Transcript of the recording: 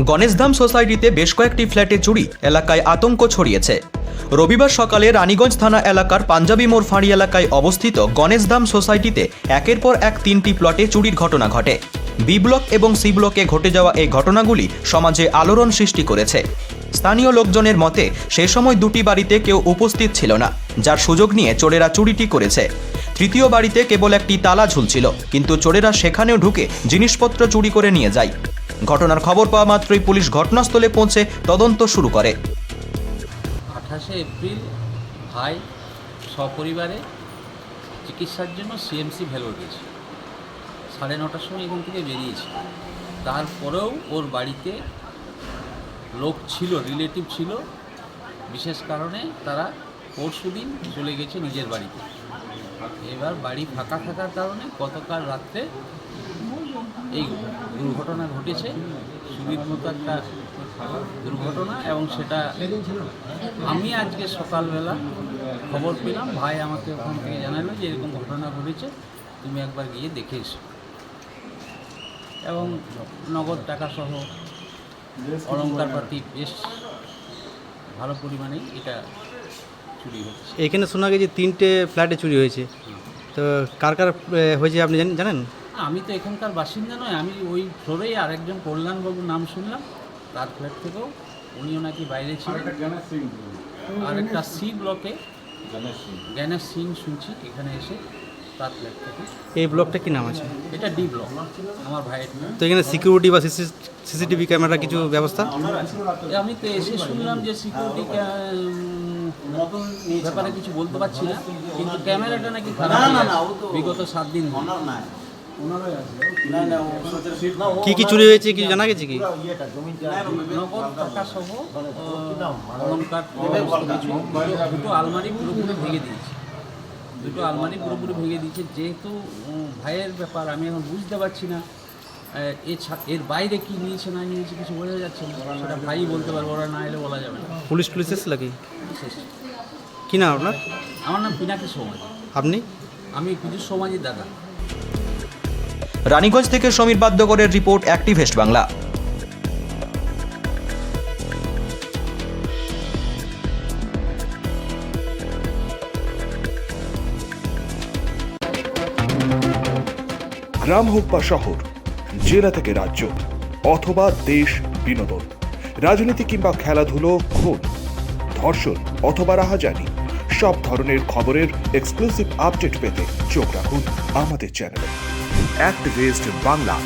গণেশধাম সোসাইটিতে বেশ কয়েকটি ফ্ল্যাটে চুরি, এলাকায় আতঙ্ক ছড়িয়েছে। রবিবার সকালে রানীগঞ্জ থানা এলাকার পাঞ্জাবি মোড় ফাঁড়ি এলাকায় অবস্থিত গণেশধাম সোসাইটিতে একের পর এক তিনটি প্লটে চুরির ঘটনা ঘটে। বি ব্লক এবং সি ব্লকে ঘটে যাওয়া এই ঘটনাগুলি সমাজে আলোড়ন সৃষ্টি করেছে। স্থানীয় লোকজনের মতে, সে সময় দুটি বাড়িতে কেউ উপস্থিত ছিল না, যার সুযোগ নিয়ে চোরেরা চুরিটি করেছে। তৃতীয় বাড়িতে কেবল একটি তালা ঝুলছিল, কিন্তু চোরেরা সেখানেও ঢুকে জিনিসপত্র চুরি করে নিয়ে যায়। ঘটনার খবর পাওয়া মাত্রই পুলিশ ঘটনাস্থলে পৌঁছে তদন্ত শুরু করে। আঠাশে এপ্রিল ভাই সপরিবারে চিকিৎসার জন্য সিএমসি ভেলোর গেছে। সাড়ে নটার সময় এখান থেকে বেরিয়েছে। তারপরেও ওর বাড়িতে লোক ছিল, রিলেটিভ ছিল। বিশেষ কারণে তারা পরশু দিন চলে গেছে নিজের বাড়িতে। এবার বাড়ি ফাঁকা থাকার কারণে গতকাল রাত্রে এই দুর্ঘটনা ঘটেছে। সুবিধ মতো একটা দুর্ঘটনা এবং সেটা আমি আজকে সকালবেলা খবর পেলাম। ভাই আমাকে ওখান থেকে জানালো যে এরকম ঘটনা ঘটেছে তুমি একবার গিয়ে দেখে এসো। এবং নগদ টাকা সহ অলঙ্কারপাতি বেশ ভালো পরিমাণে এটা চুরি হয়েছে এখানে শোনা গেছে তিনটে ফ্ল্যাটে চুরি হয়েছে। তো কার কার হয়েছে আপনি জানেন- জানেন? আমি তো এখানকার বাসিন্দা নয় আমি ওই ফ্লোরেই আরেকজন কল্যাণবাবুর নাম শুনলাম তার ফ্ল্যাট থেকেও উনিও নাকি বাইরে ছিলেন। আর একটা সি ব্লকে জ্ঞানেশ সিং শুনছি এখানে এসে তার ফ্ল্যাট থেকে। এই ব্লকটা কি নাম আছে? এটা ডি ব্লক আমার ভাইয়ের নাম। তো এখানে সিকিউরিটি বা সিসিটিভি ক্যামেরা কিছু ব্যবস্থা? আমি তো এসে শুনলাম যে সিকিউরিটি ব্যাপারে কিছু বলতে পারছি না কিন্তু ক্যামেরাটা নাকি খারাপ। বিগত সাত দিন ধরে। কি কি চুরি হয়েছে কিছু জানা গেছে কি? কিছু। দুটো- আলমারি পুরোপুরি ভেঙে দিয়েছে। দুটো আলমারি পুরোপুরি ভেঙে দিয়েছে। যেহেতু ভাইয়ের ব্যাপার আমি এখন বুঝতে পারছি না। এর বাইরে কি নিয়েছে না নিয়েছে কিছু বোঝা যাচ্ছে না। সেটা ভাই বলতে পারব ওরা না এলে বলা যাবে না। পুলিশ টুলিশ এসেছিল কি শেষ কি নাম আপনার? আমার নাম পিনাকি সমাজি। আপনি? আমি পিজুর সমাজির দাদা। রানীগঞ্জ থেকে সমীর বাদ্যকরের রিপোর্ট অ্যাক্টিভেস্ট বাংলা। গ্রাম হোক বা শহর, জেলা থেকে রাজ্য অথবা দেশ বিনোদন। রাজনীতি কিংবা খেলাধুলো, খুন, ধর্ষণ অথবা রাহাজানি, সব ধরনের খবরের এক্সক্লুসিভ আপডেট পেতে চোখ রাখুন আমাদের চ্যানেলে অ্যাক্টিভিস্ট বাংলা